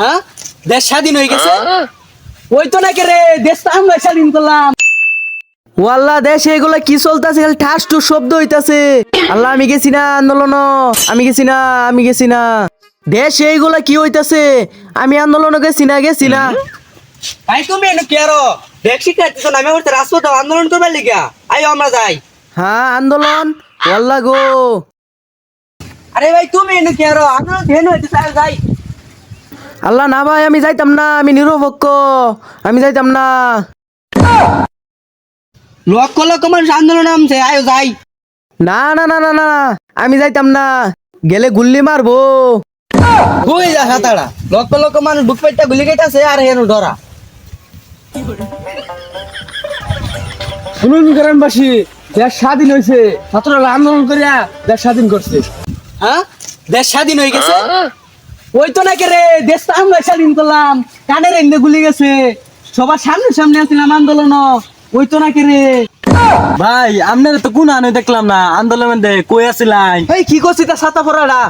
হ্যাঁ? দেশ স্বাধীন হয়ে গেছে? ওই তো নাকি রে দেশ তো আমরা স্বাধীন করলাম। ওয়াল্লা দেশে এগুলো কি চলতেছে? খালি ঠাস টুস শব্দ হইতাছে। আল্লাহ আমি গেছি না আন্দোলন। আমি গেছি না আমি গেছি না। দেশে এইগুলা কি হইতাছে? আমি আন্দোলন গেছি না গেছি না। ভাই তুমি এনে কি আরও? দেখ শিখাইতেছ না আমি বলতে রাজপথ আন্দোলন করবার লিগা। আইও আমরা যাই। হ্যাঁ আন্দোলন? ওয়াল্লা গো। আরে ভাই তুমি এনে কি আরও? আন্দোলন কেন হইতেছে? আর যাই আল্লাহ না ভাই আমি যাইতাম না আমি নিরপেক্ষ আমি যাইতাম না। লক্ষ লক্ষ মানুষ আন্দোলন নামছে আইও যাই। না না না না না আমি যাইতাম না গেলে গুল্লি মারবো। কই যা হাতাড়া লক্ষ লক্ষ মানুষ বুক পেটটা গুলি খাইতাছে আর হেন ডরা শুনুন গ্রামবাসী দেশ স্বাধীন হয়েছে ছাত্ররা আন্দোলন করিয়া দেশ স্বাধীন করছে। হ্যাঁ? দেশ স্বাধীন হয়ে গেছে? ওই তো নাকি রে দেশ তো আমরা স্বাধীন করলাম। কানের এনে গুলি গেছে। সবার সামনে সামনে আসছিলাম আন্দোলন। ওই তো নাকি রে। ভাই আপনারা তো কোন আনে দেখলাম না। আন্দোলন দে কই আসিলাই এই কি করছি তা ছাতা পড়াটা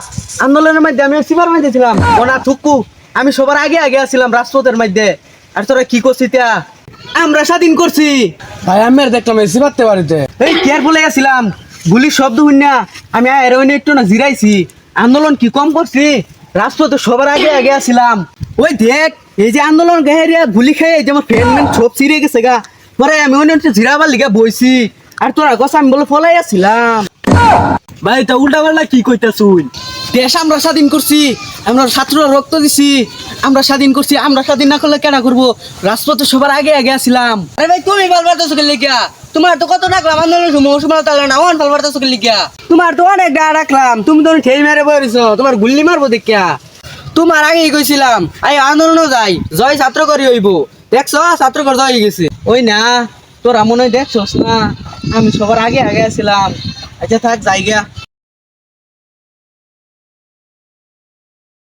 আন্দোলনের মধ্যে আমি সিবার মধ্যে ছিলাম। ওনা থুকু। আমি সবার আগে আগে আছিলাম রাজপথের মধ্যে। আর তোরা কি করছিস তা? আমরা স্বাধীন করছি। ভাই আমি দেখলাম এসি পারতে বাড়িতে। এই কেয়ারফুলে গেছিলাম। গুলির শব্দ শুন না আমি এরোইনে একটু না জিরাইছি। আন্দোলন কি কম করছি? রাজপথে সবার আগে আগে আছিলাম ওই দেখ, এই যে আন্দোলন গাহেরিয়া, গুলি খেয়ে যে আমার ফ্রেন্ড ম্যান সব ছিঁড়ে গেছে গা। পরে আমি অন্য জিরাবার লিগা বইছি। আর তোর গছ আমি বলে ফলাই আসছিলাম ভাই, তা উল্টা পাল্টা কি কইতা কইতাছুন দেশ আমরা স্বাধীন করছি, আমরা ছাত্ররা রক্ত দিছি, আমরা স্বাধীন করছি, আমরা স্বাধীন না করলে কেনা করব? রাজপথে সবার আগে আগে আসছিলাম আরে ভাই, তুমি বলবার তো লিগা। তোমার তো কত ডাকলাম আন্দোলন তোমার তো অনেক গা রাখলাম। তুমি তো ঠেই মেরে বইছো তোমার গুল্লি মারবো দেখিয়া। তোমার আগেই কইছিলাম, আই আন্দোলনও যাই, জয় ছাত্র করি হইব। দেখছ, ছাত্র কর জয় গেছে। ওই না, তোরা মনে হয় দেখছস না, আমি সবার আগে আগে আছিলাম। আচ্ছা থাক জায়গা